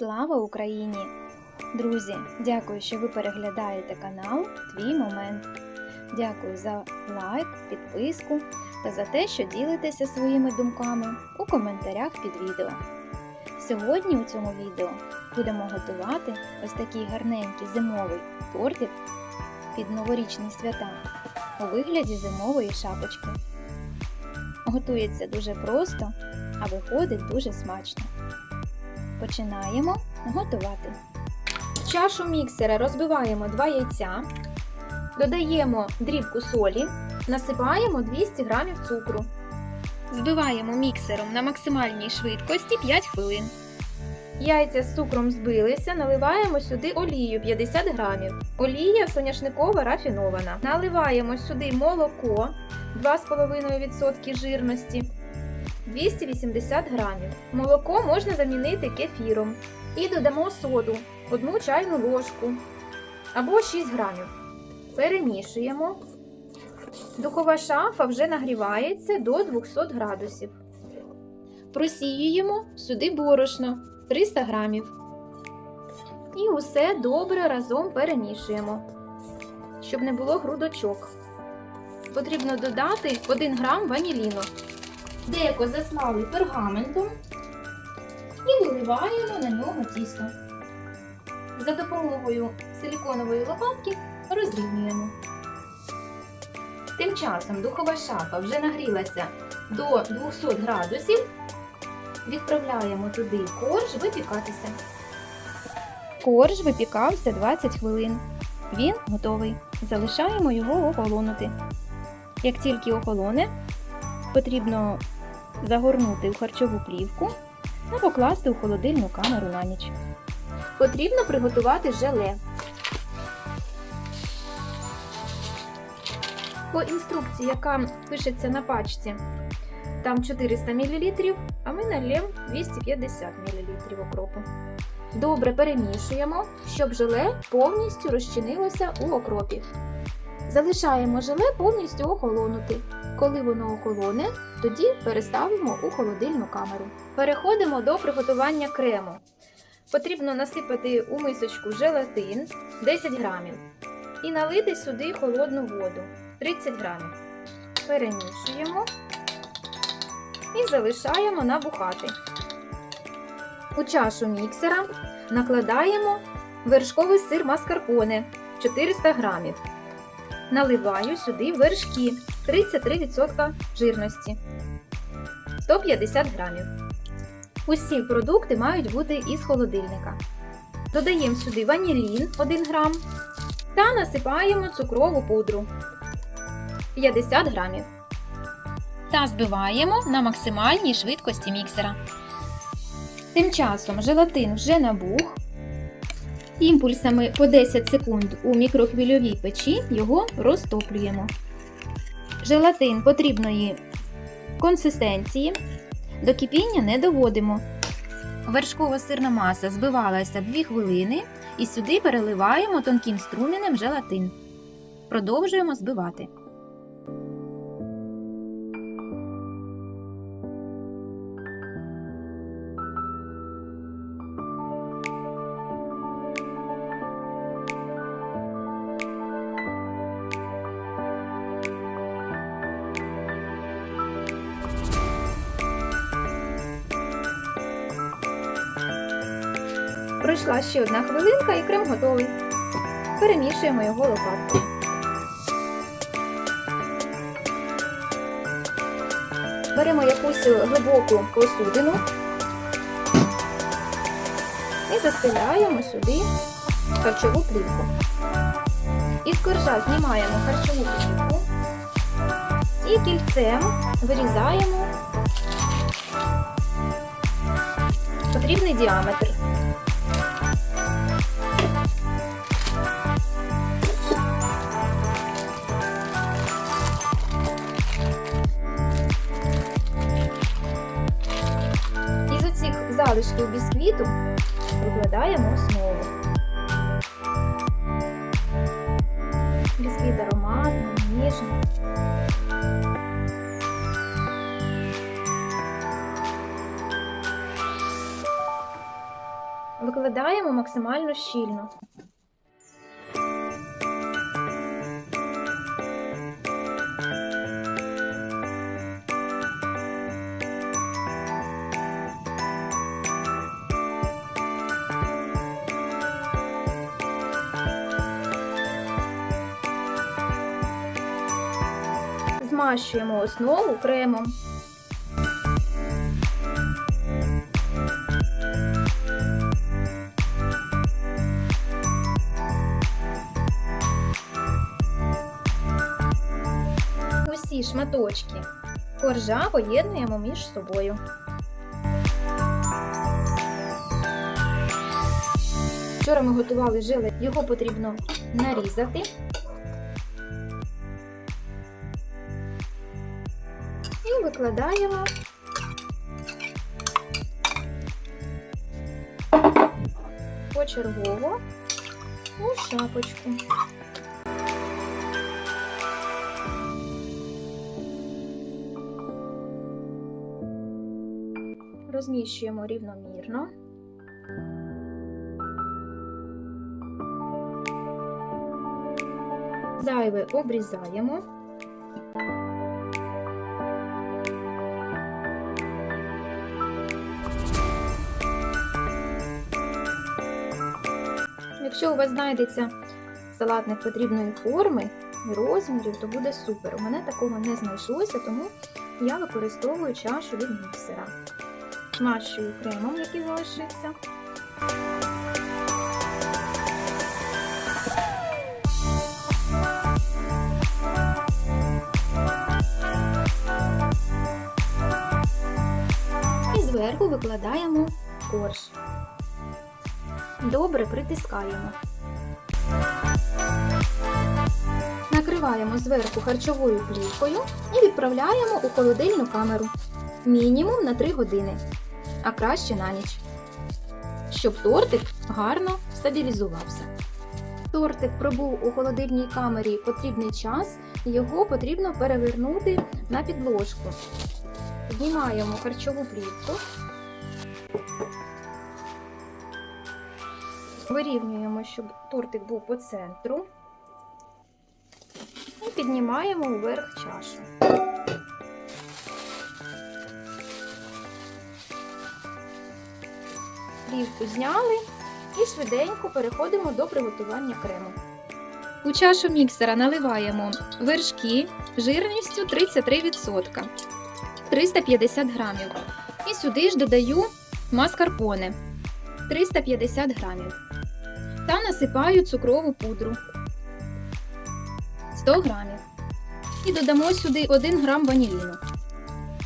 Слава Україні! Друзі, дякую, що ви переглядаєте канал Твій Момент. Дякую за лайк, підписку та за те, що ділитеся своїми думками у коментарях під відео. Сьогодні у цьому відео будемо готувати ось такий гарненький зимовий тортик під новорічні свята у вигляді зимової шапочки. Готується дуже просто, а виходить дуже смачно. Починаємо готувати. В чашу міксера розбиваємо 2 яйця, додаємо дрібку солі, насипаємо 200 г цукру. Збиваємо міксером на максимальній швидкості 5 хвилин. Яйця з цукром збилися, наливаємо сюди олію 50 грамів. Олія соняшникова рафінована. Наливаємо сюди молоко 2,5% жирності. 280 грамів. Молоко можна замінити кефіром. І додамо соду 1 чайну ложку або 6 грамів. Перемішуємо. Духова шафа вже нагрівається до 200 градусів. Просіюємо сюди борошно 300 грамів. І усе добре разом перемішуємо, щоб не було грудочок. Потрібно додати 1 грам ваніліну. Деко заслали пергаментом і виливаємо на нього тісто. За допомогою силіконової лопатки розрівнюємо. Тим часом духова шафа вже нагрілася до 200 градусів. Відправляємо туди корж випікатися. Корж випікався 20 хвилин. Він готовий. Залишаємо його охолонути. Як тільки охолоне, потрібно загорнути в харчову плівку та покласти у холодильну камеру на ніч. Потрібно приготувати желе. По інструкції, яка пишеться на пачці, там 400 мл, а ми нальємо 250 мл окропу. Добре перемішуємо, щоб желе повністю розчинилося у окропі. Залишаємо желе повністю охолонути. Коли воно охолоне, тоді переставимо у холодильну камеру. Переходимо до приготування крему. Потрібно насипати у мисочку желатин 10 грамів і налити сюди холодну воду 30 грамів. Перемішуємо і залишаємо набухати. У чашу міксера накладаємо вершковий сир маскарпоне 400 грамів. Наливаю сюди вершки 33% жирності 150 грамів. Усі продукти мають бути із холодильника. Додаємо сюди ванілін 1 грам та насипаємо цукрову пудру 50 грамів. Та збиваємо на максимальній швидкості міксера. Тим часом желатин вже набух. Імпульсами по 10 секунд у мікрохвильовій печі його розтоплюємо. Желатин потрібної консистенції. До кипіння не доводимо. Вершкова сирна маса збивалася 2 хвилини і сюди переливаємо тонким струменем желатин. Продовжуємо збивати. Пройшла ще одна хвилинка і крем готовий. Перемішуємо його лопаткою. Беремо якусь глибоку посудину і застеляємо сюди харчову плівку. Із коржа знімаємо харчову плівку і кільцем вирізаємо потрібний діаметр. Залишків бісквіту викладаємо основу. Бісквіт ароматний, ніжний. Викладаємо максимально щільно. Змащуємо основу кремом. Усі шматочки коржа поєднуємо між собою. Вчора ми готували желе, його потрібно нарізати. Викладаємо почергово у шапочку. Розміщуємо рівномірно. Зайве обрізаємо. Якщо у вас знайдеться салатник потрібної форми і розмірів, то буде супер. У мене такого не знайшлося, тому я використовую чашу від міксера. Змащую кремом, який залишився. Зверху викладаємо. Добре притискаємо. Накриваємо зверху харчовою плівкою і відправляємо у холодильну камеру. Мінімум на 3 години, а краще на ніч. Щоб тортик гарно стабілізувався. Тортик пробув у холодильній камері потрібний час, його потрібно перевернути на підложку. Знімаємо харчову плівку. Вирівнюємо, щоб тортик був по центру. І піднімаємо вверх чашу. Плівку зняли і швиденько переходимо до приготування крему. У чашу міксера наливаємо вершки жирністю 33%, 350 грамів. І сюди ж додаю маскарпоне 350 грамів. Та насипаю цукрову пудру 100 грамів. І додамо сюди 1 грам ваніліну.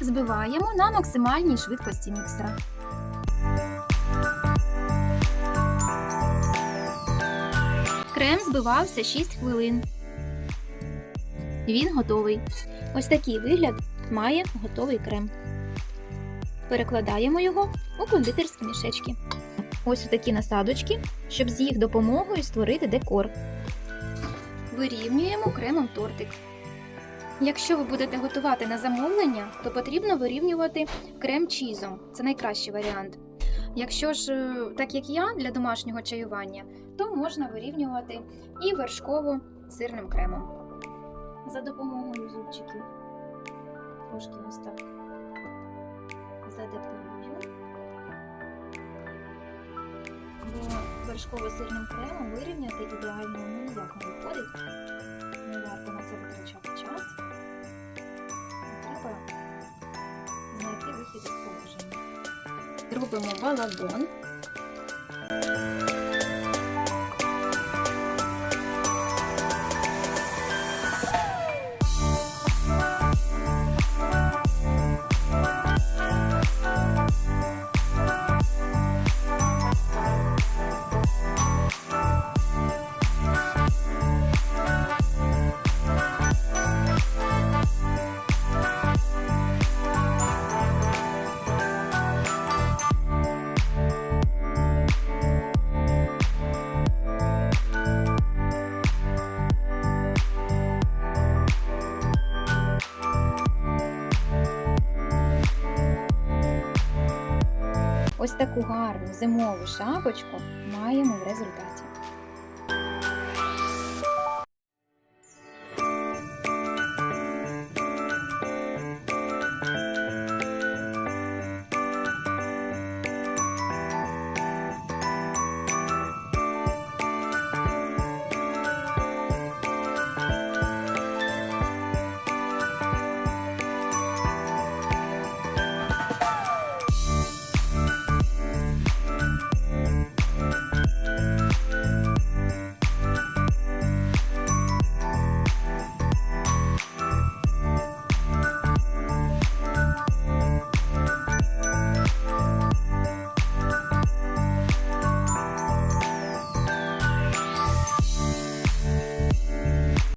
Збиваємо на максимальній швидкості міксера. Крем збивався 6 хвилин. Він готовий. Ось такий вигляд має готовий крем. Перекладаємо його у кондитерські мішечки. Ось такі насадочки, щоб з їх допомогою створити декор. Вирівнюємо кремом тортик. Якщо ви будете готувати на замовлення, то потрібно вирівнювати крем чізом. Це найкращий варіант. Якщо ж, е, так як я, для домашнього чаювання, то можна вирівнювати і вершково-сирним кремом. За допомогою зубчиків. Трошки ось так задеплюю. Бо вершково-сирним кремом вирівняти ідеально ну, ніяк не виходить. Не варто на це витрачати час. Треба знайти вихід із положення. Робимо балагон. Таку гарну зимову шапочку маємо в результаті.